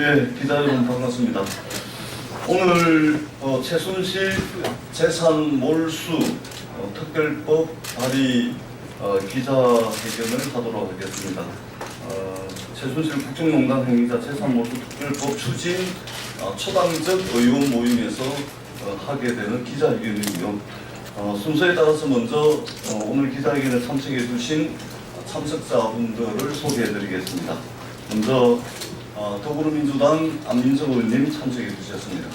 예, 기자 여러분 반갑습니다. 오늘 어, 최순실 재산 몰수 어, 특별법 발의 어, 기자회견을 하도록 하겠습니다. 어, 최순실 국정농단 행위자 재산 몰수 특별법 추진 어, 초당적 의원 모임에서 어, 하게 되는 기자회견이고요. 어, 순서에 따라서 먼저 어, 오늘 기자회견에 참석해 주신 참석자분들을 소개해 드리겠습니다. 먼저 어, 더불어민주당 안민석 의원님 참석해 주셨습니다.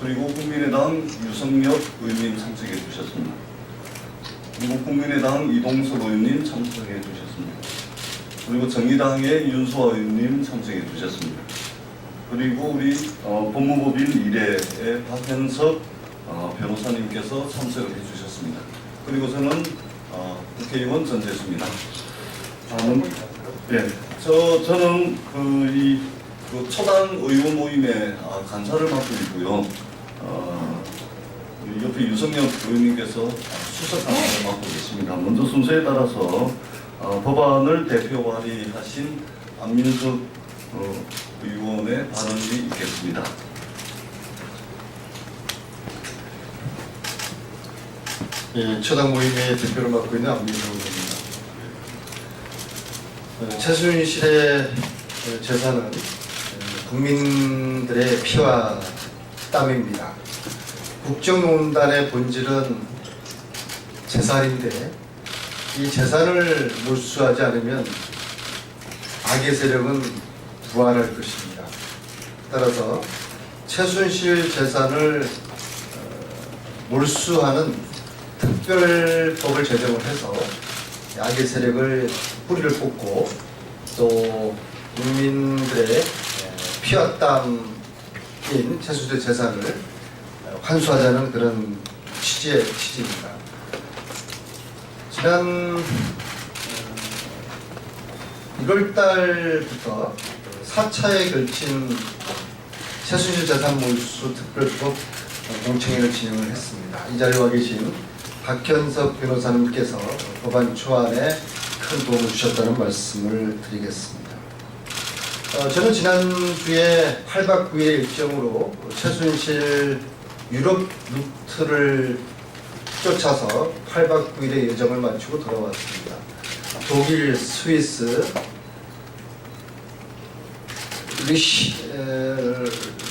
그리고 국민의당 유성엽 의원님 참석해 주셨습니다. 그리고 국민의당 이동석 의원님 참석해 주셨습니다. 그리고 정의당의 윤수아 의원님 참석해 주셨습니다. 그리고 우리 어, 법무법인 미래의 박현석 어, 변호사님께서 참석을 해주셨습니다. 그리고 저는 어, 국회의원 전재수입니다. 다음은 예, 저 저는 그이 그 초당 의원 모임의 아, 간사를 맡고 있고요. 어, 옆에 유성엽 의원님께서 수석 간사를 맡고 계십니다. 먼저 순서에 따라서 어, 법안을 대표 발의하신 안민석 어, 의원의 발언이 있겠습니다. 이 초당 모임의 대표를 맡고 있는 안민석 최순실의 어, 재산은 어, 국민들의 피와 땀입니다. 국정농단의 본질은 재산인데 이 재산을 몰수하지 않으면 악의 세력은 부활할 것입니다. 따라서 최순실 재산을 어, 몰수하는 특별법을 제정을 해서 악의 세력을 뿌리를 뽑고 또 국민들의 피와 땀인 최수재 재산을 환수하자는 그런 취지의 취지입니다. 지난 1월 달부터 4차에 걸친 최순실 재산 몰수 특별법 공청회를 진행을 했습니다. 이 자리에 와 계신 박현석 변호사님께서 법안 초안에 큰 도움을 주셨다는 말씀을 드리겠습니다. 어, 저는 지난주에 8박 9일 일정으로 최순실 유럽 루트를 쫓아서 8박 9일의 여정을 마치고 돌아왔습니다. 독일, 스위스, 리시, 에,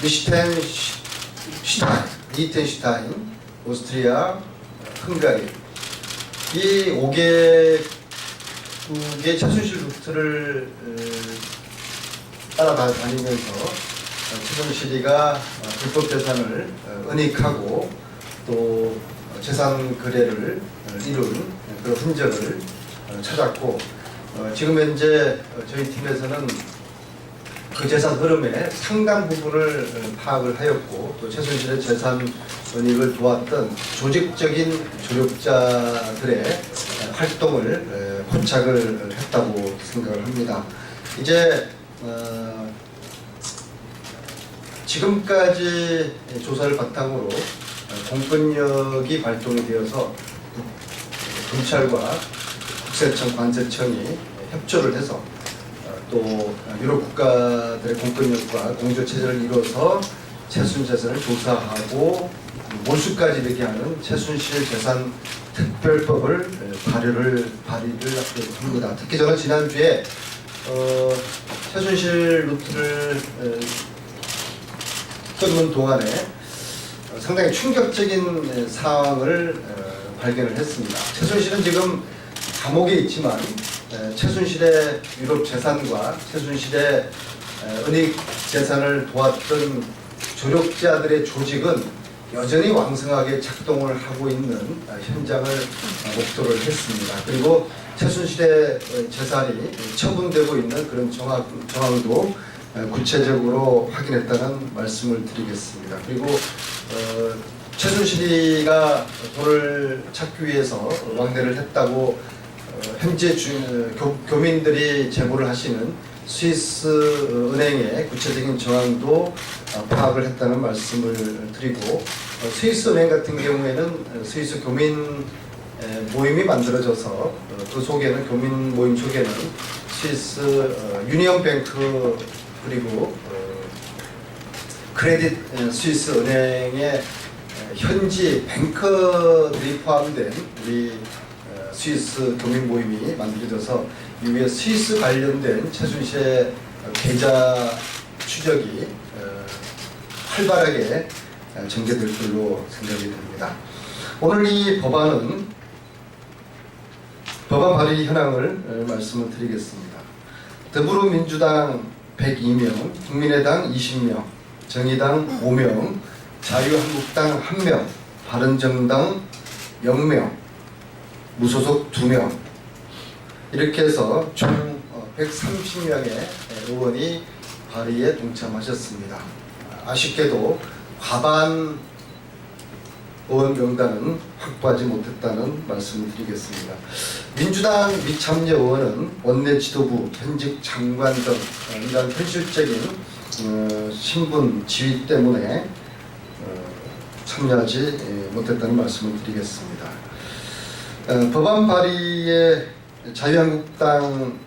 리시텐슈타인, 리텐슈타인, 오스트리아, 헝가리 이 5개 국의 최순실 루트를 에, 따라다니면서 어, 최순실이가 어, 불법 재산을 어, 은닉하고 또 재산 거래를 어, 이룬 그런 흔적을 어, 찾았고 어, 지금 현재 어, 저희 팀에서는 그 재산 흐름의 상당 부분을 어, 파악을 하였고 또 최순실의 재산 은닉을 도왔던 조직적인 조력자들의 어, 활동을 어, 포착을 했다고 생각을 합니다. 이제 어, 지금까지 조사를 바탕으로 어, 공권력이 발동이 되어서 국- 검찰과 국세청, 관세청이 협조를 해서 어, 또 유럽 국가들의 공권력과 공조 체제를 이뤄서 최순 재산을 조사하고 몰수까지 되게 하는 최순실 재산 특별법을 에, 발의를 합니다. 특히 저는 지난주에 어, 최순실 루트를 에, 끊는 동안에 어, 상당히 충격적인 어, 발견을 했습니다. 최순실은 지금 감옥에 있지만 에, 최순실의 유럽 재산과 최순실의 에, 은닉 재산을 도왔던 조력자들의 조직은 여전히 왕성하게 작동을 하고 있는 어, 현장을 어, 목도를 했습니다. 그리고 최순실의 어, 재산이 처분되고 있는 그런 정황, 정황도 어, 구체적으로 확인했다는 말씀을 드리겠습니다. 그리고 어, 최순실이가 돈을 찾기 위해서 왕래를 했다고 어, 현재 주, 교, 교민들이 제보를 하시는 스위스 어, 은행의 구체적인 정황도 어, 파악을 했다는 말씀을 드리고 어, 스위스 은행 같은 경우에는 어, 스위스 교민 에, 모임이 만들어져서 어, 그 속에는 교민 모임 속에는 스위스 어, 유니언 뱅크 그리고 어, 크레딧 어, 스위스 은행의 어, 현지 뱅커들이 포함된 우리 어, 스위스 교민 모임이 만들어져서 이후에 스위스 관련된 최순실의 어, 계좌 추적이 어, 활발하게 어, 전개될 걸로 생각이 됩니다. 오늘 이 법안은 법안 발의 현황을 어, 말씀을 드리겠습니다. 더불어민주당 102명, 국민의당 20명, 정의당 5명, 자유한국당 1명, 바른정당 0명, 무소속 2명 이렇게 해서 총 130명의 의원이 발의에 동참하셨습니다. 아쉽게도 과반 의원 명단은 확보하지 못했다는 말씀을 드리겠습니다. 민주당 미참여 의원은 원내 지도부, 현직 장관 등 어, 이런 현실적인 어, 신분 지위 때문에 어, 참여하지 예, 못했다는 말씀을 드리겠습니다. 어, 법안 발의에 자유한국당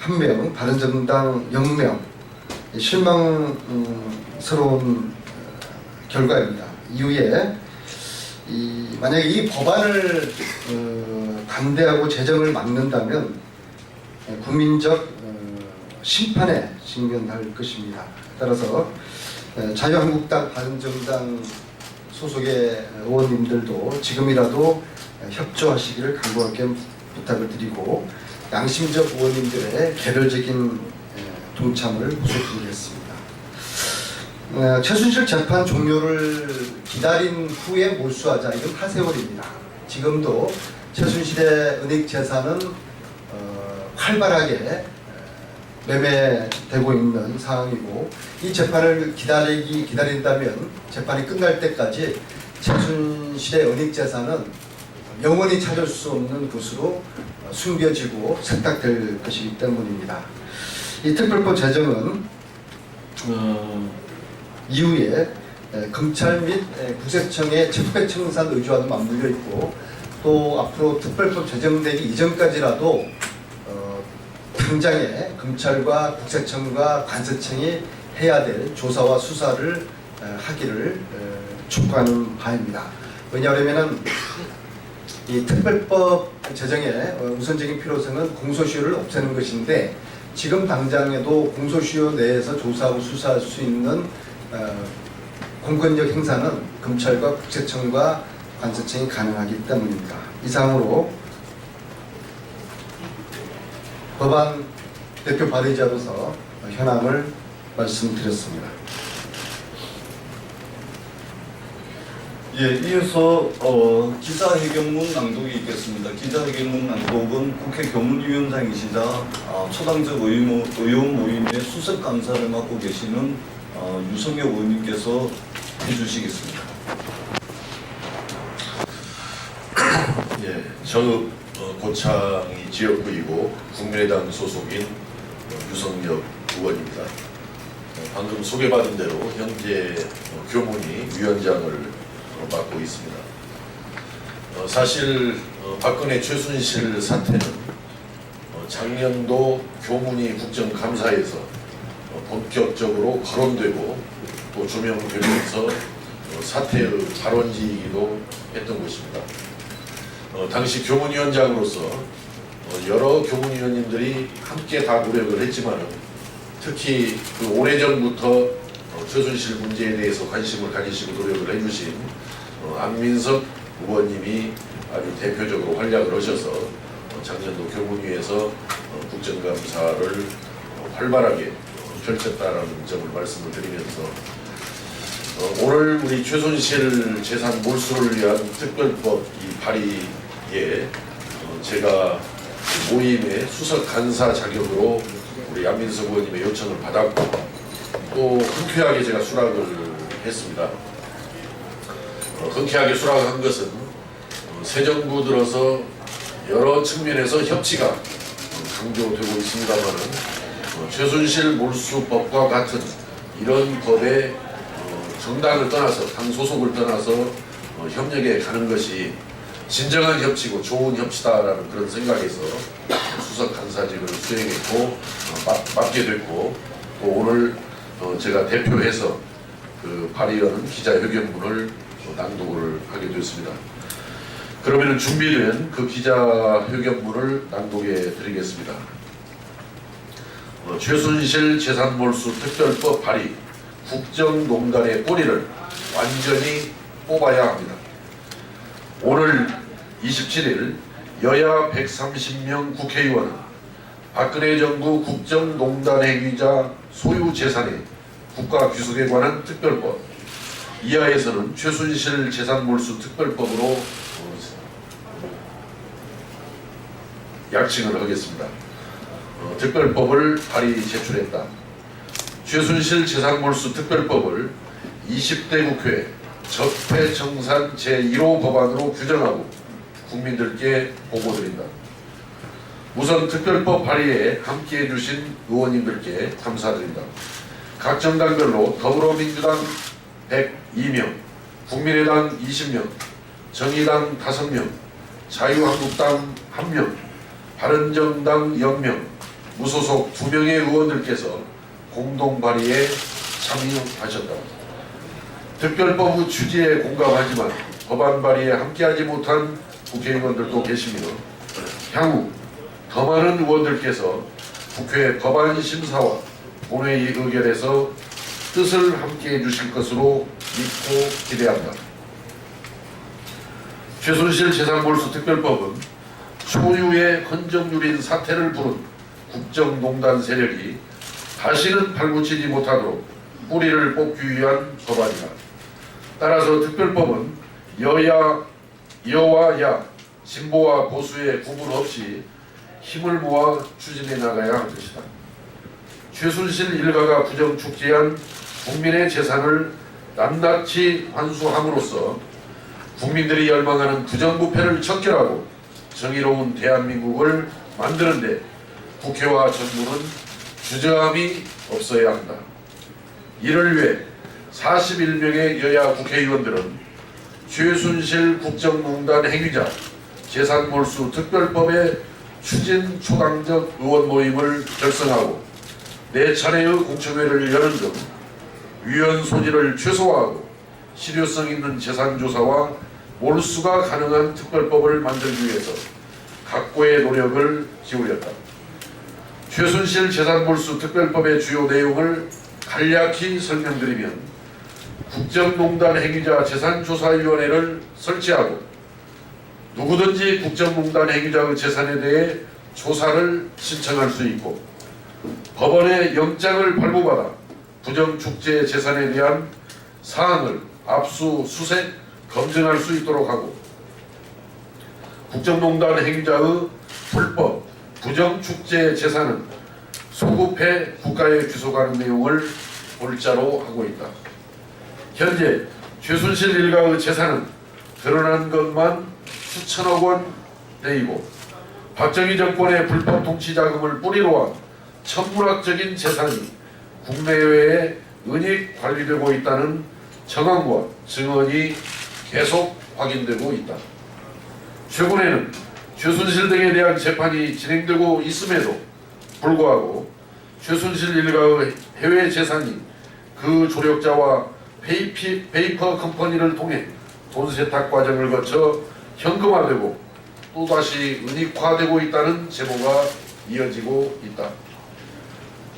1명, 바른정당 0명 실망스러운 어, 결과입니다. 이후에 이, 만약에 이 법안을 어, 반대하고 제정을 막는다면 어, 국민적 어, 심판에 직면할 것입니다. 따라서 어, 자유한국당, 바른정당 소속의 의원님들도 지금이라도 협조하시기를 간곡하게 부탁을 드리고 양심적 의원님들의 개별적인 에, 동참을 부탁드리겠습니다. 어, 최순실 재판 종료를 기다린 후에 몰수하자 이건 하세월입니다. 지금도 최순실의 은닉 재산은 어, 활발하게 에, 매매되고 있는 상황이고 이 재판을 기다리기 기다린다면 재판이 끝날 때까지 최순실의 은닉 재산은 영원히 찾을 수 없는 곳으로 어, 숨겨지고 세탁될 것이기 때문입니다. 이 특별법 제정은 어, 이후에 에, 검찰 및 에, 국세청의 적폐청산 의지와도 맞물려 있고 또 앞으로 특별법 제정되기 이전까지라도 어, 당장에 검찰과 국세청과 관세청이 해야 될 조사와 수사를 에, 하기를 에, 촉구하는 바입니다. 왜냐하면은 이 특별법 제정의 어, 우선적인 필요성은 공소시효를 없애는 것인데 지금 당장에도 공소시효 내에서 조사하고 수사할 수 있는 어, 공권력 행사는 검찰과 국세청과 관세청이 가능하기 때문입니다. 이상으로 법안 대표 발의자로서 현황을 말씀드렸습니다. 예, 이어서 어, 기자회견문 낭독이 있겠습니다. 기자회견문 낭독은 국회 교문위원장이시자 어, 초당적 의무, 의원 모임의 수석 감사를 맡고 계시는 어, 유성혁 의원님께서 해주시겠습니다. 예, 저 어, 고창이 지역구이고 국민의당 소속인 어, 유성엽 의원입니다. 어, 방금 소개받은 대로 현재 어, 교문위 위원장을 어, 맡고 있습니다. 어, 사실 어, 박근혜 최순실 사태는 어, 작년도 교문위 국정감사에서 어, 본격적으로 거론되고 또 조명되면서 어, 사태의 발원지이기도 했던 것입니다. 어, 당시 교문위원장으로서 어, 여러 교문위원님들이 함께 다 노력을 했지만 특히 그 오래전부터 어, 최순실 문제에 대해서 관심을 가지시고 노력을 해주신 어, 안민석 의원님이 아주 대표적으로 활약을 하셔서 어, 작년도 교문위에서 어, 국정감사를 어, 활발하게 어, 펼쳤다라는 점을 말씀을 드리면서 어, 오늘 우리 최순실 재산 몰수를 위한 특별법 이 발의에 어, 제가 모임의 수석 간사 자격으로 우리 안민석 의원님의 요청을 받았고 또 흔쾌하게 제가 수락을 했습니다. 어, 흔쾌하게 수락한 것은 어, 새 정부 들어서 여러 측면에서 협치가 어, 강조되고 있습니다만은 어, 최순실 몰수법과 같은 이런 법에 어, 정당을 떠나서 당 소속을 떠나서 어, 협력에 가는 것이 진정한 협치고 좋은 협치다라는 그런 생각에서 수석 간사직을 수행했고 맡게 됐고 또 오늘 어, 제가 대표해서 그 발의하는 기자회견문을 어, 낭독을 하게 되었습니다. 그러면 준비된 그 기자회견문을 낭독해 드리겠습니다. 어, 최순실 재산몰수 특별법 발의 국정농단의 뿌리를 완전히 뽑아야 합니다. 오늘 27일 여야 130명 국회의원은 박근혜 정부 국정농단 행위자 소유 재산의 국가 귀속에 관한 특별법 이하에서는 최순실 재산몰수 특별법으로 어, 약칭을 하겠습니다. 어, 특별법을 발의 제출했다. 최순실 재산몰수 특별법을 20대 국회 적폐청산 제1호 법안으로 규정하고 국민들께 보고드린다. 우선 특별법 발의에 함께해 주신 의원님들께 감사드립니다. 각 정당별로 더불어민주당 102명, 국민의당 20명, 정의당 5명, 자유한국당 1명, 바른정당 0명, 무소속 2명의 의원들께서 공동 발의에 참여하셨다. 특별법 취지에 공감하지만 법안 발의에 함께하지 못한 국회의원들도 계시며 향후 더 많은 의원들께서 국회 법안 심사와 본회의 의결에서 뜻을 함께해 주실 것으로 믿고 기대한다. 최순실 재산몰수 특별법은 초유의 헌정유린 사태를 부른 국정농단 세력이 다시는 발붙이지 못하도록 뿌리를 뽑기 위한 법안이다. 따라서 특별법은 여야, 여와 야, 진보와 보수의 구분 없이 힘을 모아 추진해 나가야 할 것이다. 최순실 일가가 부정축제한 국민의 재산을 낱낱이 환수함으로써 국민들이 열망하는 부정부패를 척결하고 정의로운 대한민국을 만드는데 국회와 정부는 주저함이 없어야 한다. 이를 위해 41명의 여야 국회의원들은 최순실 국정농단 행위자 재산몰수 특별법의 추진 초당적 의원 모임을 결성하고 네 차례의 공청회를 여는 등 위헌 소지를 최소화하고 실효성 있는 재산 조사와 몰수가 가능한 특별법을 만들기 위해서 각고의 노력을 기울였다. 최순실 재산 몰수 특별법의 주요 내용을 간략히 설명드리면 국정농단 행위자 재산조사위원회를 설치하고 누구든지 국정농단 행위자의 재산에 대해 조사를 신청할 수 있고 법원의 영장을 발부받아 부정축제 재산에 대한 사항을 압수, 수색, 검증할 수 있도록 하고 국정농단 행위자의 불법, 부정축제 재산은 소급해 국가에 귀속하는 내용을 골자로 하고 있다. 현재 최순실 일가의 재산은 드러난 것만 수천억 원 대이고 박정희 정권의 불법 통치 자금을 뿌리로 한 천문학적인 재산이 국내외에 은닉 관리되고 있다는 정황과 증언이 계속 확인되고 있다. 최근에는 최순실 등에 대한 재판이 진행되고 있음에도 불구하고 최순실 일가의 해외 재산이 그 조력자와 페이피, 페이퍼 컴퍼니를 통해 돈 세탁 과정을 거쳐 현금화되고 또다시 은닉화되고 있다는 제보가 이어지고 있다.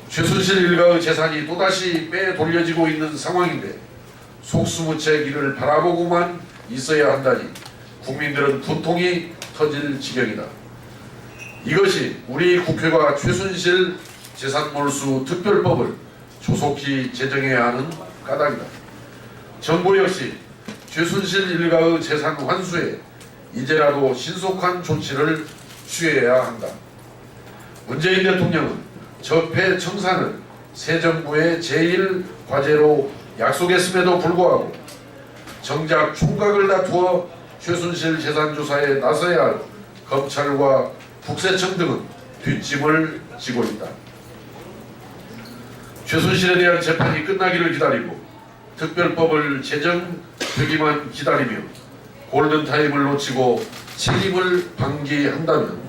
최순실 일가의 재산이 또다시 빼돌려지고 있는 상황인데 속수무책 이를 바라보고만 있어야 한다니 국민들은 분통이 터질 지경이다. 이것이 우리 국회가 최순실 재산몰수 특별법을 조속히 제정해야 하는 까닭이다. 정부 역시 최순실 일가의 재산 환수에 이제라도 신속한 조치를 취해야 한다. 문재인 대통령은 적폐 청산을 새 정부의 제일 과제로 약속했음에도 불구하고 정작 총각을 다투어 최순실 재산 조사에 나서야 할 검찰과 국세청 등은 뒷짐을 지고 있다. 최순실에 대한 재판이 끝나기를 기다리고 특별법을 제정되기만 기다리며 골든타임을 놓치고 책임을 방기한다면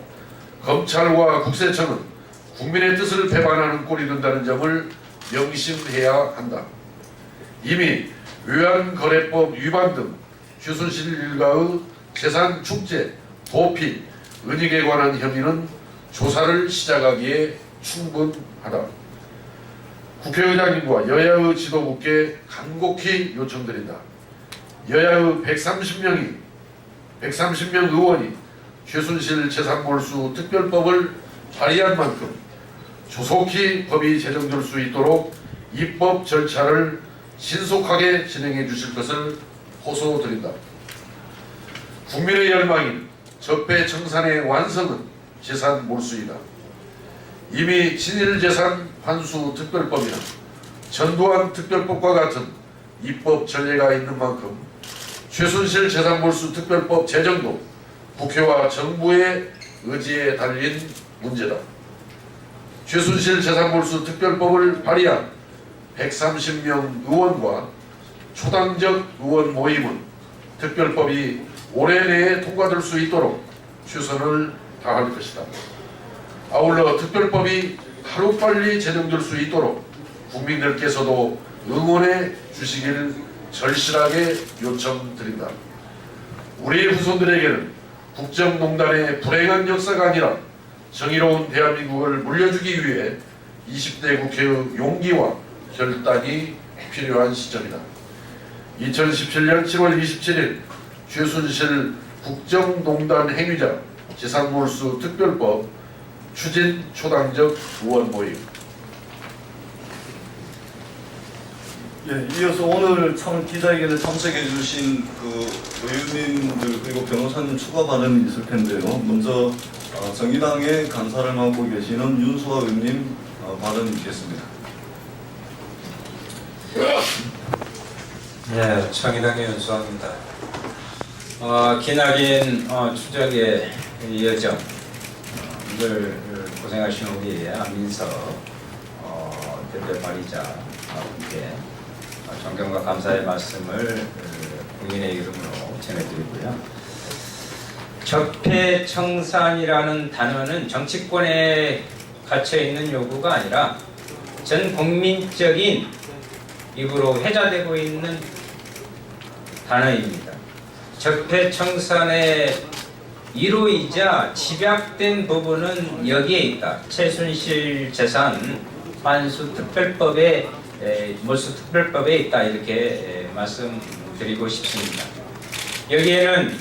검찰과 국세청은 국민의 뜻을 배반하는 꼴이 된다는 점을 명심해야 한다. 이미 외환거래법 위반 등 최순실 일가의 재산 축제, 도피, 은닉에 관한 혐의는 조사를 시작하기에 충분하다. 국회의장님과 여야의 지도부께 간곡히 요청드린다. 여야의 130명이 130명 의원이 최순실 재산몰수 특별법을 발의한 만큼 조속히 법이 제정될 수 있도록 입법 절차를 신속하게 진행해 주실 것을 호소드린다. 국민의 열망인 적폐청산의 완성은 재산 몰수이다. 이미 친일재산 환수 특별법이나 전두환 특별법과 같은 입법 전례가 있는 만큼 최순실 재산몰수 특별법 제정도 국회와 정부의 의지에 달린 문제다. 최순실 재산몰수 특별법을 발의한 130명 의원과 초당적 의원 모임은 특별법이 올해 내에 통과될 수 있도록 최선을 다할 것이다. 아울러 특별법이 하루빨리 제정될 수 있도록 국민들께서도 응원해 주시길 절실하게 요청드린다. 우리 후손들에게는 국정농단의 불행한 역사가 아니라 정의로운 대한민국을 물려주기 위해 20대 국회의 용기와 결단이 필요한 시점이다. 2017년 7월 27일 최순실 국정농단 행위자 재산몰수 특별법 추진 초당적 의원 모임 예, 이어서 오늘 참 기자회견에 참석해 주신 그 의원님들 그리고 변호사님 추가 발언이 있을 텐데요. 먼저 어, 정의당의 간사를 맡고 계시는 윤수아 의원님 어, 발언이 있겠습니다. 네, 청이당의 윤수합니다. 어, 기나긴 어, 추적의 여정, 어, 늘 고생하신 우리 안민석 어, 대표 발의자 함께 어, 존경과 감사의 말씀을 어, 국민의 이름으로 전해드리고요. 적폐청산이라는 단어는 정치권에 갇혀 있는 요구가 아니라 전 국민적인 입으로 회자되고 있는 단어입니다. 적폐청산의 이루이자 집약된 부분은 여기에 있다. 최순실 재산 환수 특별법에 에, 몰수 특별법에 있다 이렇게 에, 말씀드리고 싶습니다. 여기에는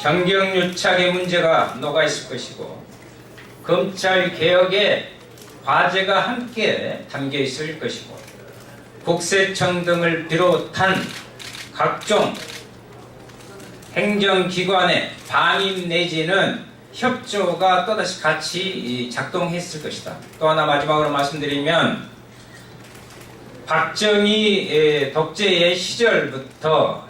정경유착의 문제가 녹아 있을 것이고 검찰 개혁의 과제가 함께 담겨 있을 것이고 국세청 등을 비롯한 각종 행정기관의 방임 내지는 협조가 또다시 같이 작동했을 것이다. 또 하나 마지막으로 말씀드리면 박정희 에, 독재의 시절부터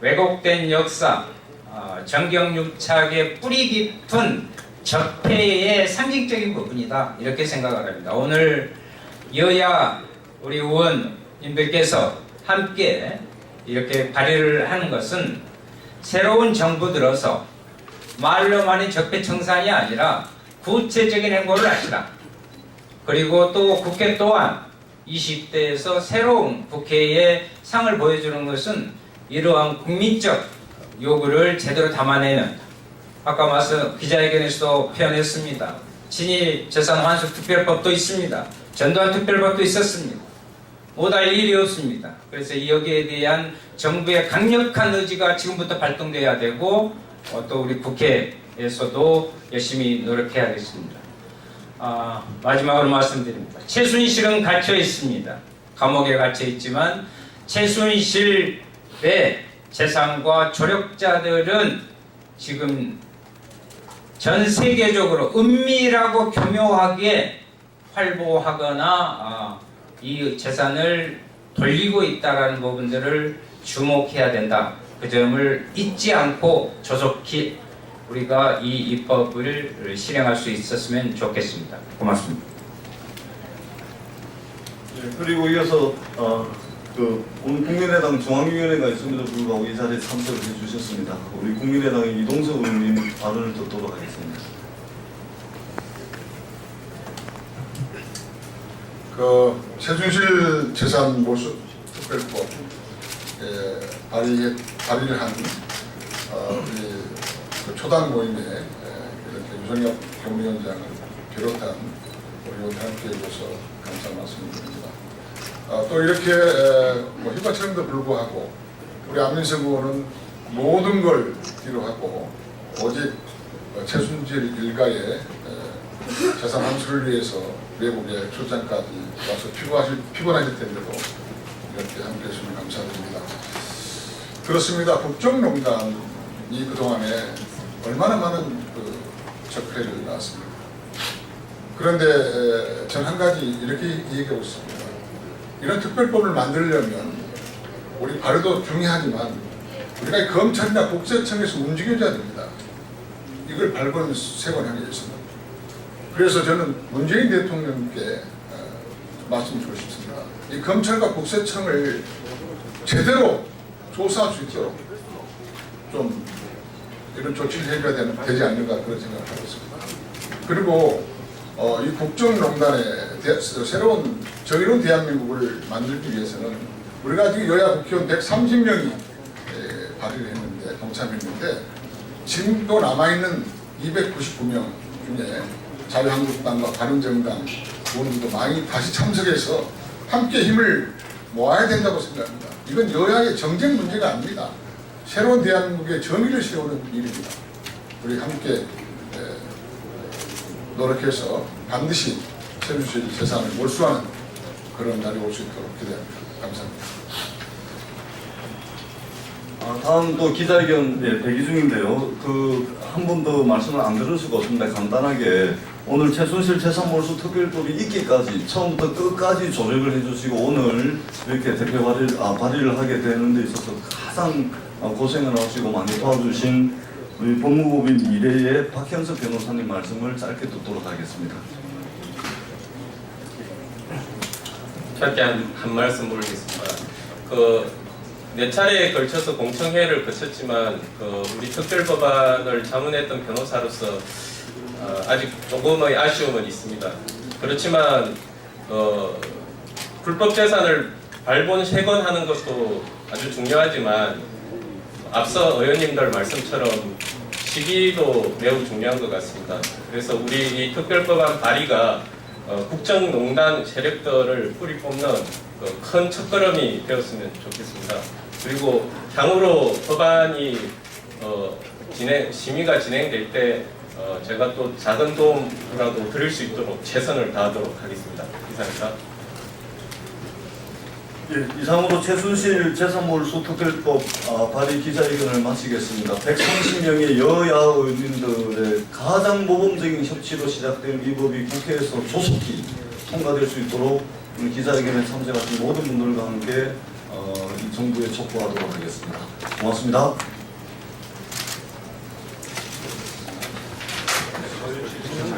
왜곡된 역사, 어, 정경유착의 뿌리 깊은 적폐의 상징적인 부분이다. 이렇게 생각을 합니다. 오늘 여야 우리 의원님들께서 함께 이렇게 발의를 하는 것은 새로운 정부 들어서 말로만이 적폐 청산이 아니라 구체적인 행보를 하시라. 그리고 또 국회 또한 20대에서 새로운 국회의 상을 보여주는 것은 이러한 국민적 요구를 제대로 담아내는 아까 말씀 기자회견에서도 표현했습니다. 친일 재산 환수 특별법도 있습니다. 전두환 특별법도 있었습니다. 못할 일이 없습니다. 그래서 여기에 대한 정부의 강력한 의지가 지금부터 발동돼야 되고 어, 또 우리 국회에서도 열심히 노력해야겠습니다. 아, 마지막으로 말씀드립니다. 최순실은 갇혀 있습니다. 감옥에 갇혀 있지만 최순실의 재산과 조력자들은 지금 전 세계적으로 은밀하고 교묘하게 활보하거나 아, 이 재산을 돌리고 있다라는 부분들을 주목해야 된다. 그 점을 잊지 않고 조속히 우리가 이 입법을 실행할 수 있었으면 좋겠습니다. 고맙습니다. 예, 그리고 이어서 어, 그 오늘 국민의당 중앙위원회가 있음에도 불구하고 이 자리에 참석을 해주셨습니다. 우리 국민의당의 이동석 의원님 발언을 듣도록 하겠습니다. 그 최순실 재산 몰수 특별법 에, 발의 발의를 한 어, 우리 그 초당 모임에 에, 이렇게 유성엽 경무위원장을 비롯한 우리 의원 함께 해줘서 감사 말씀드립니다. 아, 또 이렇게 에, 뭐 휴가철임도 불구하고 우리 안민석 의원은 모든 걸 뒤로 하고 오직 어, 최순실 일가의 에, 재산 환수를 위해서 외국에 출장까지 와서 피곤하실, 피곤하실 텐데도 이렇게 함께 해주시면 감사드립니다. 그렇습니다. 국정농단이 그동안에 얼마나 많은 그 적폐를 낳았습니까? 그런데 전한 가지 이렇게 얘기하고 있습니다. 이런 특별법을 만들려면 우리 발의도 중요하지만 우리가 검찰이나 국세청에서 움직여줘야 됩니다. 이걸 세권 향해 있습니다. 그래서 저는 문재인 대통령께 어, 말씀드리고 싶습니다. 이 검찰과 국세청을 제대로 조사할 수 있도록 좀 이런 조치를 해줘야 되는, 되지 않는가 그런 생각을 하고 있습니다. 그리고 어, 이 국정농단의 대- 새로운 정의로운 대한민국을 만들기 위해서는 우리가 지금 여야 국회의원 130명이 발의를 했는데 동참했는데 지금도 남아있는 299명 중에 자유한국당과 바른정당 의원들도 많이 다시 참석해서 함께 힘을 모아야 된다고 생각합니다. 이건 여야의 정쟁 문제가 아닙니다. 새로운 대한민국의 정의를 세우는 일입니다. 우리 함께 에, 노력해서 반드시 최주실 재산을 몰수하는 그런 날이 올 수 있도록 기대합니다. 감사합니다. 아, 다음 또 기자회견 예, 대기 중인데요. 그 한 번도 말씀을 안 들을 수가 없습니다. 간단하게 오늘 최순실 재산몰수 특별법이 있기까지 처음부터 끝까지 조력을 해주시고 오늘 이렇게 대표 발의, 아, 발의를 하게 되는 데 있어서 가장 어, 고생을 하시고 많이 도와주신 우리 법무법인 이래의 박현석 변호사님 말씀을 짧게 듣도록 하겠습니다. 짧게 한, 한 말씀 올리겠습니다. 그네 차례에 걸쳐서 공청회를 거쳤지만 그 우리 특별법안을 자문했던 변호사로서 어, 아직 조금의 아쉬움은 있습니다. 그렇지만 어, 불법 재산을 발본 세건하는 것도 아주 중요하지만 앞서 의원님들 말씀처럼 시기도 매우 중요한 것 같습니다. 그래서 우리 이 특별법안 발의가 어, 국정농단 세력들을 뿌리 뽑는 그 큰 첫걸음이 되었으면 좋겠습니다. 그리고 향후로 법안이 어, 진행, 심의가 진행될 때 어, 제가 또 작은 도움이라도 드릴 수 있도록 최선을 다하도록 하겠습니다. 이상입니다. 예, 이상으로 최순실 재산몰수 특별법 아, 발의 기자회견을 마치겠습니다. 130명의 여야 의원님들의 가장 모범적인 협치로 시작된 이 법이 국회에서 조속히 통과될 수 있도록 기자회견에 참석하신 모든 분들과 함께 어, 이 정부에 촉구하도록 하겠습니다. 고맙습니다.